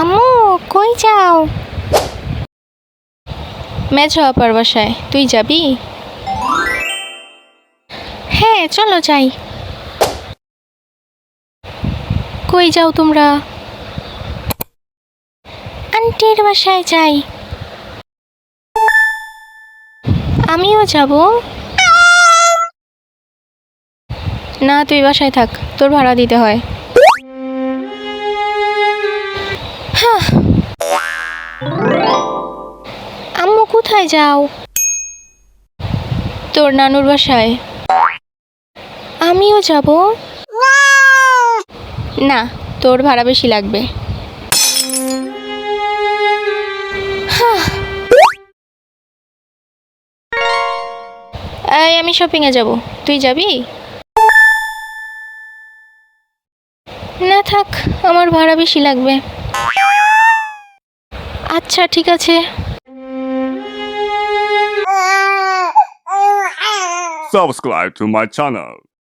আম্মু কই যাও? মেঝো আপার বাসায়। তুই যাবি? হ্যাঁ চলো যাই। কই যাও তোমরা? আন্টির বাসায় যাই। আমিও যাব। না তুই বাসায় থাক। তোর ভাড়া দিতে হয়। আম্মু কোথায় যাও? তোর নানুর বাসায়। আমিও যাব। না তোর ভাড়া বেশি লাগবে। এই আমি শপিংয়ে যাব। তুই যাবি? না থাক আমার ভাড়া বেশি লাগবে। আচ্ছা ঠিক আছে Subscribe to my channel.